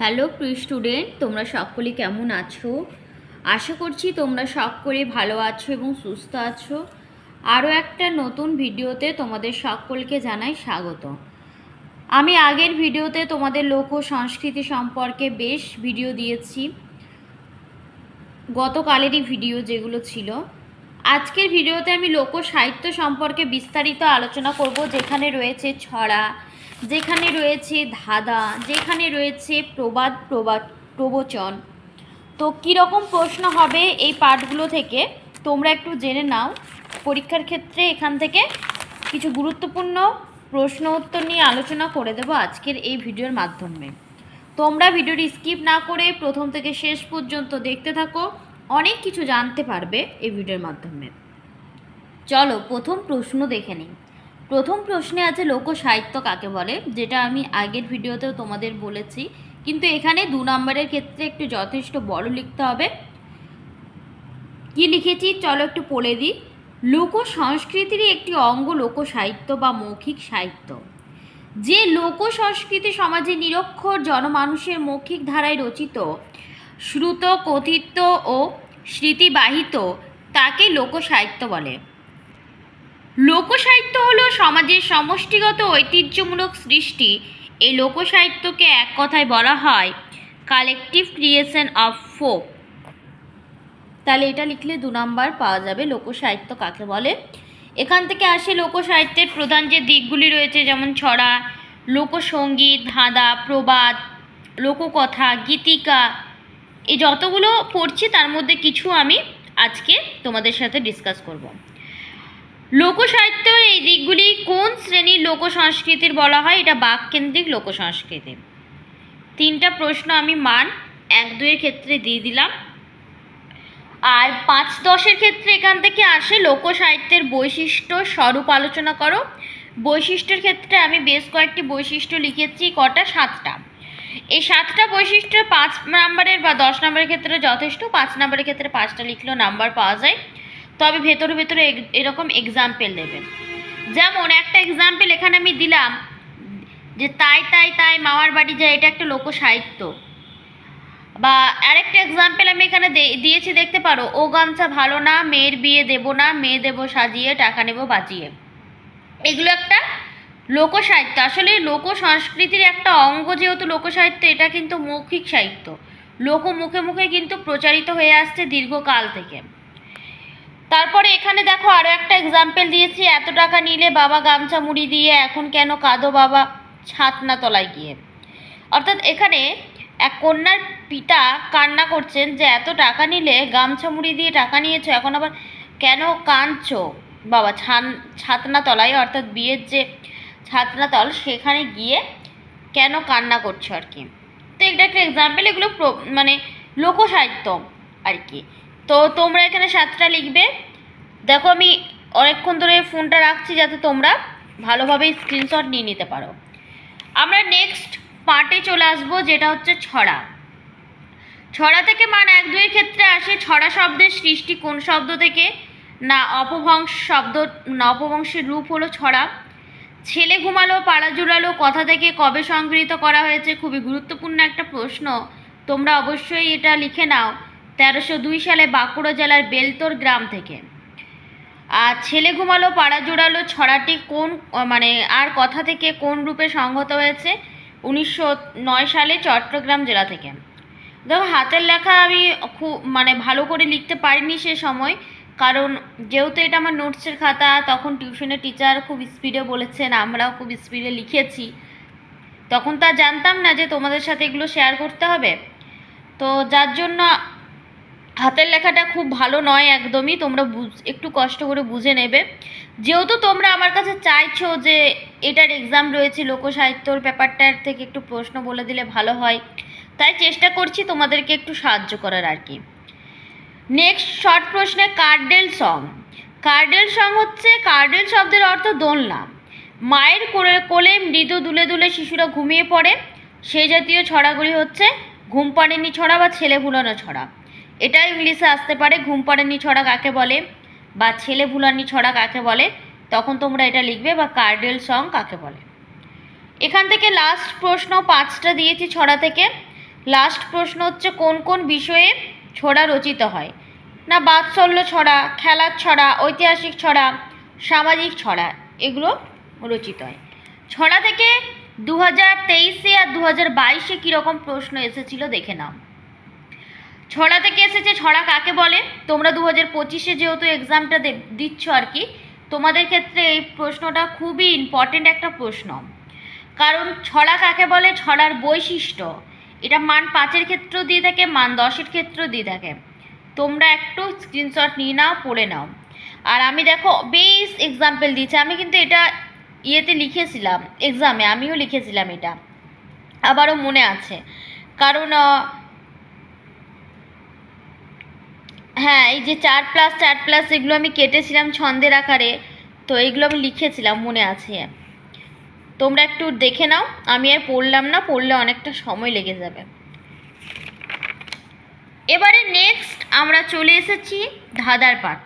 Hello প্রিয় student তোমরা সকলে কেমন আছো? আশা করছি তোমরা সকলে ভালো আছো এবং সুস্থ আছো। আরও একটা নতুন ভিডিওতে তোমাদের সকলকে জানাই স্বাগত। আমি আগের ভিডিওতে তোমাদের লোক সংস্কৃতি সম্পর্কে বেশ ভিডিও দিয়েছি। গতকালেরই ভিডিও যেগুলো ছিল। আজকের ভিডিওতে আমি লোক সাহিত্য সম্পর্কে বিস্তারিত আলোচনা করব, যেখানে রয়েছে ছড়া যেখানে রয়েছে ধাঁধা, যেখানে রয়েছে প্রবাদ প্রবাদ প্রবচন। তো কীরকম প্রশ্ন হবে এই পাঠগুলো থেকে, তোমরা একটু জেনে নাও। পরীক্ষার ক্ষেত্রে এখান থেকে কিছু গুরুত্বপূর্ণ প্রশ্ন উত্তর নিয়ে আলোচনা করে দেবো আজকের এই ভিডিওর মাধ্যমে। তোমরা ভিডিওটি স্কিপ না করে প্রথম থেকে শেষ পর্যন্ত দেখতে থাকো, অনেক কিছু জানতে পারবে এই ভিডিওর মাধ্যমে। চলো প্রথম প্রশ্ন দেখে নিই। প্রথম প্রশ্নে আছে লোক সাহিত্য কাকে বলে, যেটা আমি আগের ভিডিওতেও তোমাদের বলেছি। কিন্তু এখানে দু নম্বরের ক্ষেত্রে একটু যথেষ্ট বড় লিখতে হবে। কি লিখেছি? চলো একটু পড়ে দিই। লোক সংস্কৃতিরই একটি অঙ্গ লোক সাহিত্য বা মৌখিক সাহিত্য। যে লোক সংস্কৃতি সমাজে নিরক্ষর জনমানুষের মৌখিক ধারায় রচিত শ্রুত কথিত ও স্মৃতিবাহিত, তাকে লোক সাহিত্য বলে। লোকসাহিত্য হলো সমাজের সমষ্টিগত ঐতিহ্যমূলক সৃষ্টি। এই লোকসাহিত্যকে এক কথায় বলা হয় কালেকটিভ ক্রিয়েশন অফ ফোক তাহলে এটা লিখলে দু নম্বর পাওয়া যাবে, লোকসাহিত্য কাকে বলে? এখান থেকে আসে লোকসাহিত্যের প্রধান যে দিকগুলি রয়েছে, যেমন ছড়া, লোকসঙ্গীত, ধাঁধা, প্রবাদ, লোককথা, গীতিকা। এই যতগুলো পড়ছি, তার মধ্যে কিছু আমি আজকে তোমাদের সাথে ডিসকাস করব। লোকসাহিত্যের এই দিকগুলি কোন শ্রেণির লোক সংস্কৃতির বলা হয়? এটা বাককেন্দ্রিক লোক সংস্কৃতি তিনটা প্রশ্ন আমি মান এক দুইয়ের ক্ষেত্রে দিয়ে দিলাম। আর পাঁচ দশের ক্ষেত্রে এখান থেকে আসে লোকসাহিত্যের বৈশিষ্ট্য স্বরূপ আলোচনা করো। বৈশিষ্ট্যের ক্ষেত্রে আমি বেশ কয়েকটি বৈশিষ্ট্য লিখেছি, কটা? সাতটা। এই সাতটা বৈশিষ্ট্য পাঁচ নাম্বারের বা দশ নম্বরের ক্ষেত্রে যথেষ্ট, পাঁচ নম্বরের ক্ষেত্রে পাঁচটা লিখলেও নাম্বার পাওয়া যায়। তবে ভেতরে ভেতরে এরকম এক্সাম্পল দেবেন। যেমন একটা এক্সাম্পল এখানে আমি দিলাম যে তাই তাই তাই মামার বাড়ি যায়, এটা একটা লোক সাহিত্য বা আরেকটা এক্সাম্পল আমি এখানে দিয়েছি, দেখতে পারো, ও গামছা ভালো না, মেয়ের বিয়ে দেবো না, মেয়ে দেবো সাজিয়ে, টাকা নেব বাঁচিয়ে। এগুলো একটা লোক সাহিত্য আসলে লোক সংস্কৃতির একটা অঙ্গ যেহেতু লোক সাহিত্য এটা কিন্তু মৌখিক সাহিত্য। লোক মুখে মুখে কিন্তু প্রচারিত হয়ে আসছে দীর্ঘকাল থেকে। তারপরে এখানে দেখো আরও একটা এক্সাম্পল দিয়েছি, এত টাকা নিলে বাবা গামছা মুড়ি দিয়ে এখন কেন কাঁদো বাবা? ছাতনা তলায় গিয়ে। অর্থাৎ এখানে এক কন্যার পিতা কান্না করছেন যে, এত টাকা নিলে গামছা মুড়ি দিয়ে টাকা নিয়েছো, এখন আবার কেন কাঁদছো? বাবা ছান ছাতনা তলায় অর্থাৎ বিয়ের যে ছাতনা তল সেখানে গিয়ে কেন কান্না করছ আর কি? তো এটা একটা এক্সাম্পল এগুলো মানে লোকসাহিত্য আর কি। তো তোমরা এখানে সাতটা লিখবে। দেখো আমি অনেকক্ষণ ধরে ফোনটা রাখছি যাতে তোমরা ভালোভাবে স্ক্রিনশট নিয়ে নিতে পারো। আমরা নেক্সট পার্টে চলে আসব, যেটা হচ্ছে ছড়া। ছড়া থেকে মান এক দুইয়ের ক্ষেত্রে আসে, ছড়া শব্দের সৃষ্টি কোন শব্দ থেকে? না, অপভ্রংশ শব্দ, না, অপভ্রংশের রূপ হলো ছড়া। ছেলে ঘুমালো, পাড়া জুড়ালো, কথা থেকে কবে সংগৃহীত করা হয়েছে? খুবই গুরুত্বপূর্ণ একটা প্রশ্ন। তোমরা অবশ্যই এটা লিখে নাও। তেরোশো দুই সালে বাঁকুড়া জেলার বেলতোর গ্রাম থেকে। আর ছেলে ঘুমালো পাড়া জোড়ালো ছড়াটি কোন মানে আর কথা থেকে কোন রূপে সংহত হয়েছে? উনিশশো নয় সালে চট্টগ্রাম জেলা থেকে। দেখো হাতের লেখা আমি খুব মানে ভালো করে লিখতে পারিনি সে সময়, কারণ যেহেতু এটা আমার নোটসের খাতা, তখন টিউশনের টিচার খুব স্পিডে বলেছেন, আমরাও খুব স্পিডে লিখেছি। তখন তা জানতাম না যে তোমাদের সাথে এগুলো শেয়ার করতে হবে। তো যার জন্য হাতের লেখাটা খুব ভালো নয় একদমই, তোমরা একটু কষ্ট করে বুঝে নেবে। যেহেতু তোমরা আমার কাছে চাইছো যে এটার এক্সাম রয়েছে লোকসাহিত্যর ব্যাপারটার থেকে একটু প্রশ্ন বলে দিলে ভালো হয়, তাই চেষ্টা করছি তোমাদেরকে একটু সাহায্য করার আর কি। নেক্সট শর্ট প্রশ্নে কার্ডেল সং কার্ডেল সং হচ্ছে কার্ডেল শব্দের অর্থ দোলনা। মায়ের কোলে কোলে মৃদু দুলে দুলে শিশুরা ঘুমিয়ে পড়ে। সেই জাতীয় ছড়াগুলি হচ্ছে ঘুম পাড়েনি ছড়া বা ছেলে ভুলানো ছড়া। এটা ইংলিশে আসতে পারে, ঘুম পাড়েনি ছড়া কাকে বলে বা ছেলে ভুলানি ছড়া কাকে বলে, তখন তোমরা এটা লিখবে বা কার্ডেল সং কাকে বলে। এখান থেকে লাস্ট প্রশ্ন পাঁচটা দিয়েছি ছড়া থেকে। লাস্ট প্রশ্ন হচ্ছে কোন কোন বিষয়ে ছড়া রচিত হয়? না, বাৎসল্য ছড়া, খেলার ছড়া, ঐতিহাসিক ছড়া, সামাজিক ছড়া, এগুলো রচিত হয়। ছড়া থেকে দু হাজার তেইশে আর দু হাজার বাইশে কীরকম প্রশ্ন এসেছিল দেখে নাও। ছড়া থেকে এসেছে? ছড়া কাকে বলে? তোমরা দু হাজার পঁচিশে যেহেতু এক্সামটা দিচ্ছ আর কি, তোমাদের ক্ষেত্রে এই প্রশ্নটা খুবই ইম্পর্টেন্ট একটা প্রশ্ন। কারণ ছড়া কাকে বলে? ছড়ার বৈশিষ্ট্য। এটা মান পাঁচের ক্ষেত্রেও দিয়ে থাকে, মান দশের ক্ষেত্রেও দিয়ে থাকে। তোমরা একটু স্ক্রিনশট নিয়ে নাও, পড়ে নাও। আর আমি দেখো, বেশ এক্সাম্পল দিয়েছি। আমি কিন্তু এটা ইয়েতে লিখেছিলাম এক্সামে আমিও লিখেছিলাম এটা। আবারও মনে আছে। কারণ হ্যাঁ এই যে চার প্লাস চার প্লাস এগুলো আমি কেটেছিলাম ছন্দের আকারে। তো এগুলো আমি লিখেছিলাম, মনে আছে। তোমরা একটু দেখে নাও, আমি আর পড়লাম না, পড়লে অনেকটা সময় লেগে যাবে। এবারে নেক্সট আমরা চলে এসেছি ধাঁধার পাঠ।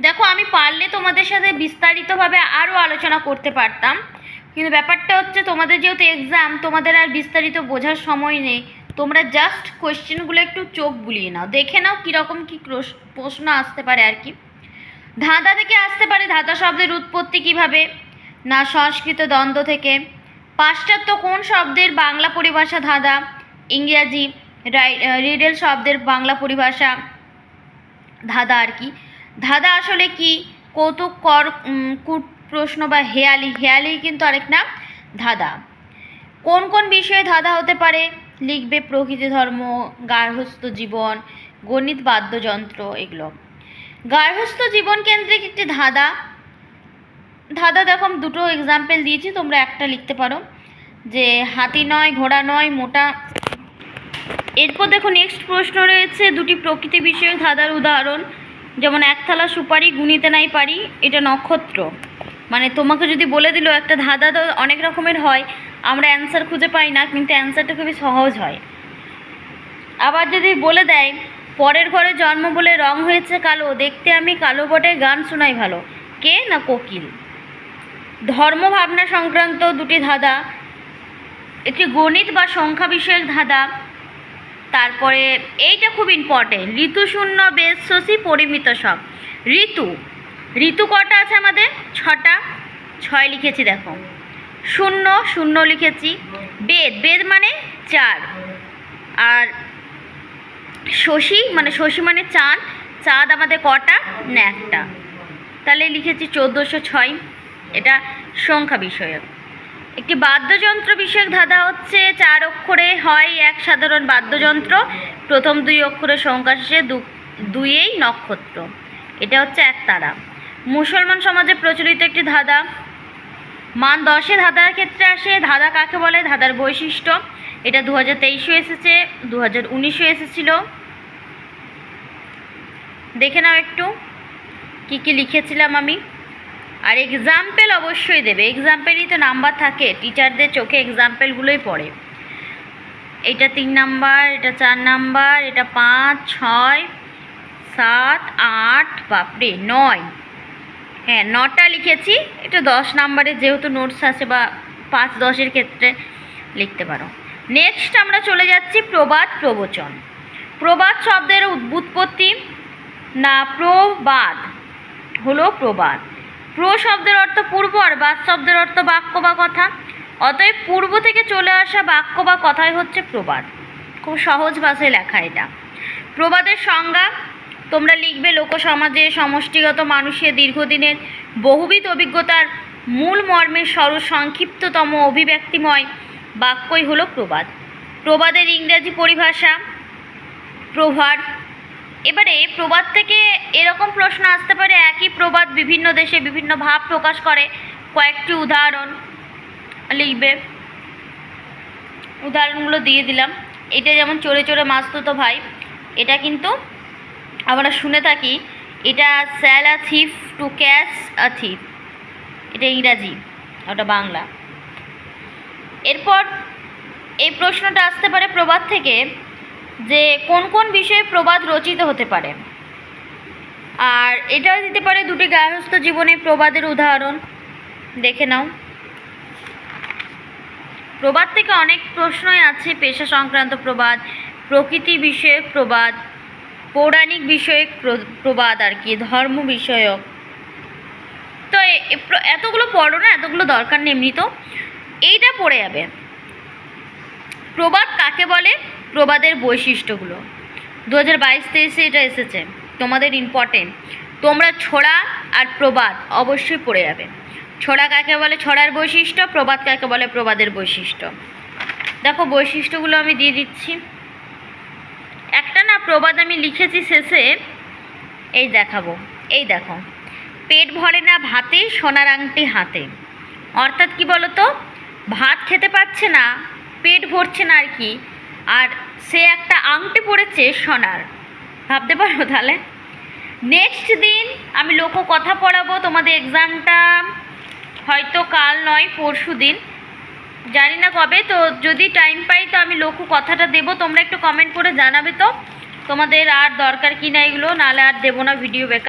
দেখো, আমি পারলে তোমাদের সাথে বিস্তারিতভাবে আরও আলোচনা করতে পারতাম। কিন্তু ব্যাপারটা হচ্ছে, তোমাদের যেহেতু এক্সাম তোমাদের আর বিস্তারিত বোঝার সময় নেই। তোমরা জাস্ট কোয়েশ্চেনগুলো একটু চোখ বুলিয়ে নাও। দেখে নাও কীরকম কী প্রশ্ন আসতে পারে আর কি। ধাঁধা থেকে আসতে পারে ধাঁধা শব্দের উৎপত্তি কীভাবে? না সংস্কৃত দ্বন্দ্ব থেকে। পাশ্চাত্য কোন শব্দের বাংলা পরিভাষা ধাঁধা? ইংরাজি রিডেল শব্দের বাংলা পরিভাষা ধাঁধা আর কি। ধাঁধা আসলে কি? কৌতুক, কর কূট, প্রশ্ন বা হেয়ালি। হেয়ালি কিন্তু আরেক নাম ধাঁধা। কোন কোন বিষয়ে ধাঁধা হতে পারে? লিখবে প্রকৃতি ধর্ম গার্হস্থ্য জীবন, গণিত বাদ্যযন্ত্র, এগুলো। গার্হস্থ্য জীবন কেন্দ্রিক একটি ধাঁধা। ধাঁধা দেখো দুটো এক্সাম্পল দিয়েছি, তোমরা একটা লিখতে পারো। যে হাতি নয়, ঘোড়া নয়, মোটা। এরপর দেখো নেক্সট প্রশ্ন রয়েছে, দুটি প্রকৃতি বিষয়ক ধাঁধার উদাহরণ। যেমন এক থালা সুপারি গুনিতে নাই পারি, এটা নক্ষত্র। মানে তোমাকে যদি বলে দিল একটা ধাঁধা তো অনেক রকমের হয়, আমরা অ্যান্সার খুঁজে পাই না, কিন্তু অ্যান্সারটা খুবই সহজ হয়। আবার যদি বলে দেয়, পরের ঘরে জন্ম বলে রং হয়েছে কালো, দেখতে আমি কালো বটে, গান শোনাই ভালো। কে না কোকিল? ধর্ম ভাবনা সংক্রান্ত দুটি ধাঁধা, একটি গণিত বা সংখ্যা বিষয়ক ধাঁধা, তারপরে এইটা খুব ইম্পর্টেন্ট ঋতুশূন্য, বেশ, শশী, পরিমিত সব। ঋতু ঋতু কটা আছে আমাদের? ছটা। ছয় লিখেছি, দেখো। শূন্য শূন্য লিখেছি। বেদ। বেদ মানে চার। আর শশী মানে শশী মানে চাঁদ। চাঁদ আমাদের কটা? না, একটা। তাহলে লিখেছি চোদ্দোশো ছয়। এটা সংখ্যা বিষয়ক। একটি বাদ্যযন্ত্র বিষয়ক ধাঁধা হচ্ছে, চার অক্ষরে হয় এক সাধারণ বাদ্যযন্ত্র। প্রথম দুই অক্ষরের সংখ্যা শেষে দুইয়েই নক্ষত্র। এটা হচ্ছে এক তারা। মুসলমান সমাজে প্রচলিত একটি ধাঁধা। মান দশে ধাঁধার ক্ষেত্রে আসে। ধাঁধা কাকে বলে? ধাঁধার বৈশিষ্ট্য। এটা দু হাজার তেইশও এসেছে দু হাজার উনিশও এসেছিল। দেখে নাও একটু, কি কি লিখেছিলাম আমি। আর এক্সাম্পল অবশ্যই দেবে। এক্সাম্পেলই তো নাম্বার থাকে। টিচারদের চোখে এক্সাম্পেলগুলোই পড়ে। এটা তিন নাম্বার এটা চার নাম্বার এটা পাঁচ, ছয়, সাত, আট, বাপরে, নয়। হ্যাঁ নটা লিখেছি। এটা দশ নাম্বারে যেহেতু নোটস আছে বা পাঁচ দশের ক্ষেত্রে লিখতে পারো। নেক্সট আমরা চলে যাচ্ছি প্রবাদ প্রবচন। প্রবাদ শব্দের উৎপত্তি না, প্রবাদ হলো প্রবাদ। প্র শব্দের অর্থ পূর্ব আর বাদ শব্দের অর্থ বাক্য বা কথা। অতএব পূর্ব থেকে চলে আসা বাক্য বা কথাই হচ্ছে প্রবাদ। খুব সহজ ভাষায় লেখা এটা। প্রবাদের সংজ্ঞা? তোমরা লিখবে লোকসমাজে সমষ্টিগত মানুষের দীর্ঘদিনের বহুবিধ অভিজ্ঞতার মূল মর্মের সংক্ষিপ্ততম অভিব্যক্তিময় বাক্যই হলো প্রবাদ। প্রবাদের ইংরেজি পরিভাষা, প্রভার। এবারে প্রবাদ থেকে এরকম প্রশ্ন আসতে পারে, একই প্রবাদ বিভিন্ন দেশে বিভিন্ন ভাব প্রকাশ করে। কয়েকটি উদাহরণ লিখবে। উদাহরণগুলো দিয়ে দিলাম। এটা যেমন চড়ে চড়ে মাছতো তো ভাই, এটা কিন্তু আমরা শুনে থাকি, এটা set a thief to catch a thief. এটা ইংরাজি, ওটা বাংলা। এরপর এই প্রশ্নটা আসতে পারে প্রবাদ থেকে যে কোন কোন বিষয়ে প্রবাদ রচিত হতে পারে। আর এটাও দিতে পারে দুটি গার্হস্থ জীবনে প্রবাদের উদাহরণ। দেখে নাও। প্রবাদ থেকে অনেক প্রশ্নই আছে, পেশা সংক্রান্ত প্রবাদ, প্রকৃতি বিষয়ক প্রবাদ পৌরাণিক বিষয়ক প্র- প্রবাদ আর কি, ধর্ম বিষয়ক। তো এতগুলো পড়ো না, এতগুলো দরকার নেই এমনি তো। এইটা পড়ে যাবে। প্রবাদ কাকে বলে? প্রবাদের বৈশিষ্ট্যগুলো। দু হাজার বাইশ, তেইশে এটা এসেছে, তোমাদের ইম্পর্টেন্ট তোমরা ছড়া আর প্রবাদ অবশ্যই পড়ে যাবে। ছড়া কাকে বলে? ছড়ার বৈশিষ্ট্য, প্রবাদ কাকে বলে? প্রবাদের বৈশিষ্ট্য। দেখো বৈশিষ্ট্যগুলো আমি দিয়ে দিচ্ছি। প্রবাদ আমি লিখেছি শেষে, এই দেখাবো, এই দেখো। পেট ভরে না ভাতে, সোনার আংটি হাতে। অর্থাৎ কি বলতো? ভাত খেতে পাচ্ছে না, পেট ভরছে না আর কি, আর সে একটা আংটি পড়েছে সোনার। ভাবতে পারো তাহলে? নেক্সট দিন আমি লোক কথা পড়াবো, তোমাদের এক্সামটা হয়তো কাল নয়, পরশু দিন। জানি না কবে, তো যদি টাইম পাই তো আমি লোক কথাটা দেবো, তোমরা একটু কমেন্ট করে জানাবে তো। তোমাদের আর দরকার কি না এগুলো নাহলে আর দেবো না ভিডিও বেকার।